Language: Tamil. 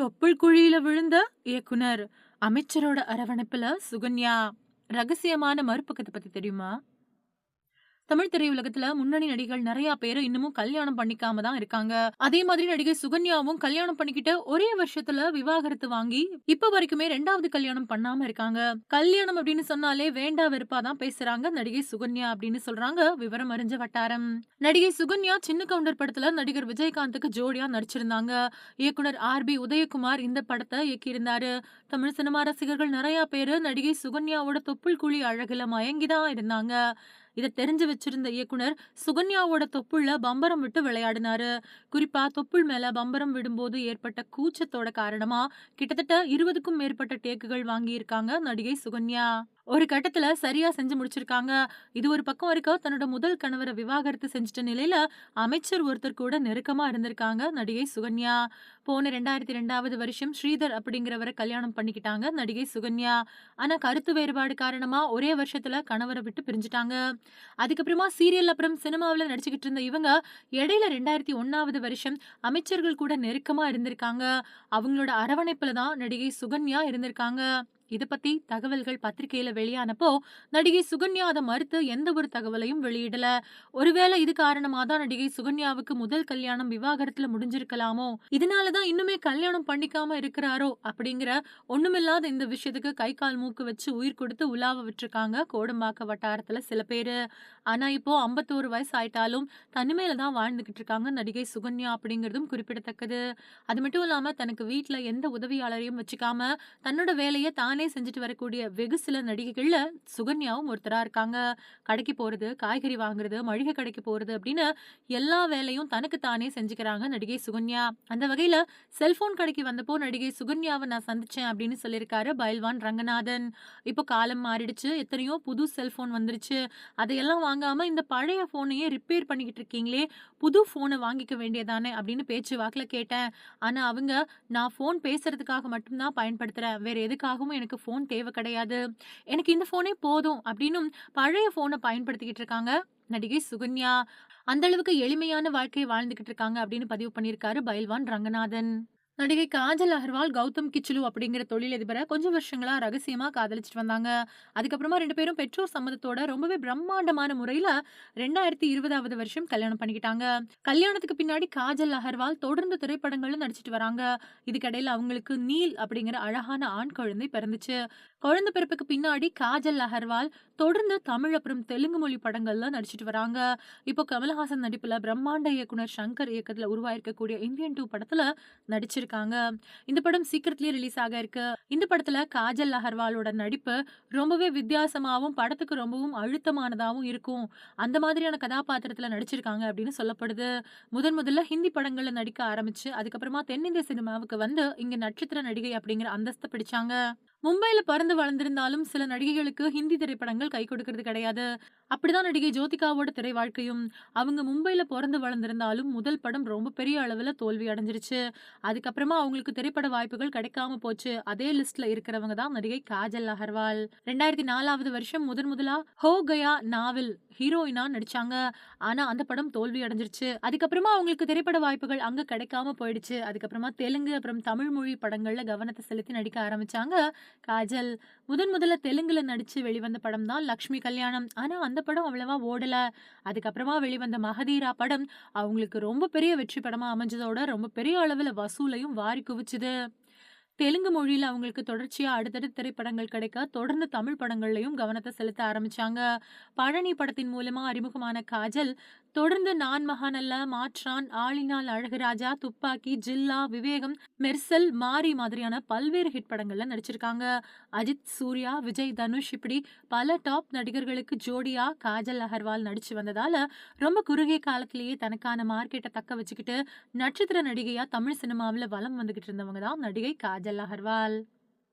தொப்புள் குழியில விழுந்த இயக்குனர் அமைச்சரோட அரவணைப்புல சுகன்யா ரகசியமான மறுபக்கத்தை பத்தி தெரியுமா? தமிழ் திரையுலகத்துல முன்னணி நடிகர்கள் நிறைய பேர் இன்னமும் கல்யாணம் பண்ணிக்காம தான் இருக்காங்க. அதே மாதிரி நடிகை சுகன்யாவும் கல்யாணம் பண்ணிக்கிட்டு ஒரே வருஷத்துல விவாகரத்து வாங்கி இப்ப வரைக்குமே ரெண்டாவது கல்யாணம் பண்ணாம இருக்காங்க. கல்யாணம் அப்படின்னு சொன்னாலே வேண்டா வெறுப்பா தான் பேசுறாங்க நடிகை சுகன்யா அப்படின்னு சொல்றாங்க விவரம் அறிஞ்ச வட்டாரம். நடிகை சுகன்யா சின்ன கவுண்டர் படத்துல நடிகர் விஜயகாந்துக்கு ஜோடியா நடிச்சிருந்தாங்க. இயக்குனர் ஆர் பி உதயகுமார் இந்த படத்தை இயக்கியிருந்தாரு. தமிழ் சினிமா ரசிகர்கள் நிறைய பேரு நடிகை சுகன்யாவோட தொப்புள் குழி அழகுல மயங்கிதான் இருந்தாங்க. இதை தெரிஞ்சு வச்சிருந்த இயக்குனர் சுகன்யாவோட தொப்புள்ள பம்பரம் விட்டு விளையாடினாரு. குறிப்பா தொப்புள் மேல பம்பரம் விடும்போது ஏற்பட்ட கூச்சத்தோட காரணமா கிட்டத்தட்ட இருபதுக்கும் மேற்பட்ட டேக்குகள் வாங்கியிருக்காங்க நடிகை சுகன்யா. ஒரு கட்டத்துல சரியா செஞ்சு முடிச்சிருக்காங்க. இது ஒரு பக்கம் வரைக்கும் தன்னோட முதல் கணவரை விவாகரத்து செஞ்சிட்ட நிலையில அமைச்சர் ஒருத்தர் கூட நெருக்கமா இருந்திருக்காங்க நடிகை சுகன்யா. போன ரெண்டாயிரத்தி ரெண்டாவது வருஷம் ஸ்ரீதர் அப்படிங்கிறவரை கல்யாணம் பண்ணிக்கிட்டாங்க நடிகை சுகன்யா. ஆனா கருத்து வேறுபாடு காரணமா ஒரே வருஷத்துல கணவரை விட்டு பிரிஞ்சுட்டாங்க. அதுக்கப்புறமா சீரியல் அப்புறம் சினிமாவில் நடிச்சுக்கிட்டு இருந்த இவங்க இடையில ரெண்டாயிரத்தி ஒன்னாவது வருஷம் அமைச்சர்கள் கூட நெருக்கமா இருந்திருக்காங்க. அவங்களோட அரவணைப்புல தான் நடிகை சுகன்யா இருந்திருக்காங்க. இத பத்தி தகவல்கள் பத்திரிகையில வெளியானப்போ நடிகை சுகன்யா அதை மறுத்து எந்த ஒரு தகவலையும் வெளியிடல. ஒருவேளை இது காரணமா தான் நடிகை சுகன்யாவுக்கு முதல் கல்யாணம் விவாகரத்துல முடிஞ்சிருக்கலாமோ? இதனாலதான் இன்னுமே கல்யாணம் பண்ணிக்காம இருக்கிறாரோ? அப்படிங்கிற ஒண்ணுமில்லாத இந்த விஷயத்துக்கு கை கால் மூக்கு வச்சு உயிர் கொடுத்து உலாவ விட்டுருக்காங்க கோடம்பாக்க வட்டாரத்துல சில பேரு. ஆனா இப்போ ஐம்பத்தோரு வயசு ஆயிட்டாலும் தனிமையில தான் வாழ்ந்துகிட்டு இருக்காங்க நடிகை சுகன்யா அப்படிங்கிறதும் குறிப்பிடத்தக்கது. அது மட்டும் இல்லாம தனக்கு வீட்டுல எந்த உதவியாளரையும் வச்சுக்காம தன்னோட வேலையை தானே செஞ்சுட்டு வரக்கூடிய வெகு சில நடிகைகள்ல சுகன்யாவும் ஒருத்தரா இருக்காங்க. கடைக்கு போறது காய்கறி வாங்குறது மளிகை கடைக்கு போறது அப்படின்னு எல்லா வேலையும் தனக்கு தானே செஞ்சுக்கிறாங்க நடிகை சுகன்யா. அந்த வகையில செல்போன் கடைக்கு வந்தப்போ நடிகை சுகன்யாவை நான் சந்திச்சேன் அப்படின்னு சொல்லியிருக்காரு பைல்வான் ரங்கநாதன். இப்போ காலம் மாறிடுச்சு எத்தனையோ புது செல்போன் வந்துருச்சு. அதையெல்லாம் வாங்காம இந்த பழைய போனையே ரிப்பேர் பண்ணிக்கிட்டு இருக்கீங்களே புது போனை வாங்கிக்க வேண்டியதானே அப்படின்னு பேச்சு வாக்கில் கேட்டேன். ஆனா அவங்க நான் ஃபோன் பேசுறதுக்காக மட்டும்தான் பயன்படுத்துறேன். வேற எதுக்காகவும் எனக்கு எனக்கு ஃபோன் தேவை கிடையாது. எனக்கு இந்த ஃபோனே போதும் அப்படின்னும் பழைய ஃபோனை பயன்படுத்திக்கிட்டு இருக்காங்க நடிகை சுகன்யா. அந்த அளவுக்கு எளிமையான வாழ்க்கையை வாழ்ந்துகிட்டு இருக்காங்க அப்படின்னு பதிவு பண்ணியிருக்காரு பைல்வான் ரங்கநாதன். நடிகை காஜல் அகர்வால் கௌதம் கிச்சலு அப்படிங்கிற தொழிலதிபரை கொஞ்சம் வருஷங்களா ரகசியமா காதலிச்சிட்டு வந்தாங்க. அதுக்கப்புறமா ரெண்டு பேரும் பெற்றோர் சம்மதத்தோட ரொம்பவே பிரம்மாண்டமான முறையில ரெண்டாயிரத்தி இருபதாவது வருஷம் கல்யாணம் பண்ணிக்கிட்டாங்க. கல்யாணத்துக்கு பின்னாடி காஜல் அகர்வால் தொடர்ந்து திரைப்படங்களும் நடிச்சிட்டு வராங்க. இதுக்கடையில அவங்களுக்கு நீல் அப்படிங்கிற அழகான ஆண் குழந்தை பிறந்துச்சு. குழந்தை பிறப்புக்கு பின்னாடி காஜல் அகர்வால் தொடர்ந்து தமிழ் அப்புறம் தெலுங்கு மொழி படங்கள்ல நடிச்சிட்டு வராங்க. இப்போ கமல்ஹாசன் நடிப்புல பிரம்மாண்ட இயக்குனர் சங்கர் இயக்கத்துல உருவாயிருக்கக்கூடிய இந்தியன் டூ படத்துல நடிச்சிருக்காங்க இந்த படம் சீக்கிரத்திலேயே ரிலீஸ் ஆக இருக்கு. இந்த படத்துல காஜல் அகர்வாலோட நடிப்பு ரொம்பவே வித்தியாசமாவும் படத்துக்கு ரொம்பவும் அழுத்தமானதாகவும் இருக்கும். அந்த மாதிரியான கதாபாத்திரத்துல நடிச்சிருக்காங்க அப்படின்னு சொல்லப்படுது. முதன் முதல்ல ஹிந்தி படங்கள்ல நடிக்க ஆரம்பிச்சு அதுக்கப்புறமா தென்னிந்திய சினிமாவுக்கு வந்து இங்க நட்சத்திர நடிகை அப்படிங்கிற அந்தஸ்தை பிடிச்சாங்க. மும்பையில பிறந்து வளர்ந்திருந்தாலும் சில நடிகைகளுக்கு ஹிந்தி திரைப்படங்கள் கை கொடுக்கறது கிடையாது. அப்படிதான் நடிகை ஜோதிகாவோட திரை வாழ்க்கையும். அவங்க மும்பையில பிறந்து வளர்ந்திருந்தாலும் முதல் படம் ரொம்ப பெரிய அளவுல தோல்வி அடைஞ்சிருச்சு. அதுக்கப்புறமா அவங்களுக்கு திரைப்பட வாய்ப்புகள் கிடைக்காம போச்சு. அதே லிஸ்ட்ல இருக்கிறவங்க தான் நடிகை காஜல் அகர்வால். ரெண்டாயிரத்தி நாலாவது வருஷம் முதன் முதலா ஹோ கயா நாவல் ஹீரோயினா நடிச்சாங்க. ஆனா அந்த படம் தோல்வி அடைஞ்சிருச்சு. அதுக்கப்புறமா அவங்களுக்கு திரைப்பட வாய்ப்புகள் அங்க கிடைக்காம போயிடுச்சு. அதுக்கப்புறமா தெலுங்கு அப்புறம் தமிழ் மொழி படங்கள்ல கவனத்தை செலுத்தி நடிக்க ஆரம்பிச்சாங்க. காஜல் முதன் முதல்ல தெலுங்குல நடிச்சு வெளிவந்த படம் தான் லக்ஷ்மி கல்யாணம். ஆனா அந்த படம் அவ்வளவா ஓடல. அதுக்கப்புறமா வெளிவந்த மகதீரா படம் அவங்களுக்கு ரொம்ப பெரிய வெற்றி படமா அமைஞ்சதோட ரொம்ப பெரிய அளவுல வசூலையும் வாரி குவிச்சுது. தெலுங்கு மொழியில் அவங்களுக்கு தொடர்ச்சியாக அடுத்தடுத்த திரைப்படங்கள் கிடைக்க தொடர்ந்து தமிழ் படங்கள்லையும் கவனத்தை செலுத்த ஆரம்பிச்சாங்க. பழனி படத்தின் மூலமா அறிமுகமான காஜல் தொடர்ந்து நான் மகானல்ல மாற்றான் ஆளினால் அழகுராஜா துப்பாக்கி ஜில்லா விவேகம் மெர்சல் மாரி மாதிரியான பல்வேறு ஹிட் படங்கள்ல நடிச்சிருக்காங்க. அஜித் சூர்யா விஜய் தனுஷ் இப்படி பல டாப் நடிகர்களுக்கு ஜோடியா காஜல் அகர்வால் நடிச்சு வந்ததால ரொம்ப குறுகிய காலத்திலேயே தனக்கான மார்க்கெட்டை தக்க வச்சுக்கிட்டு நட்சத்திர நடிகையா தமிழ் சினிமாவில் வலம் வந்துகிட்டு இருந்தவங்க தான் நடிகை காஜல் அகர்வால்.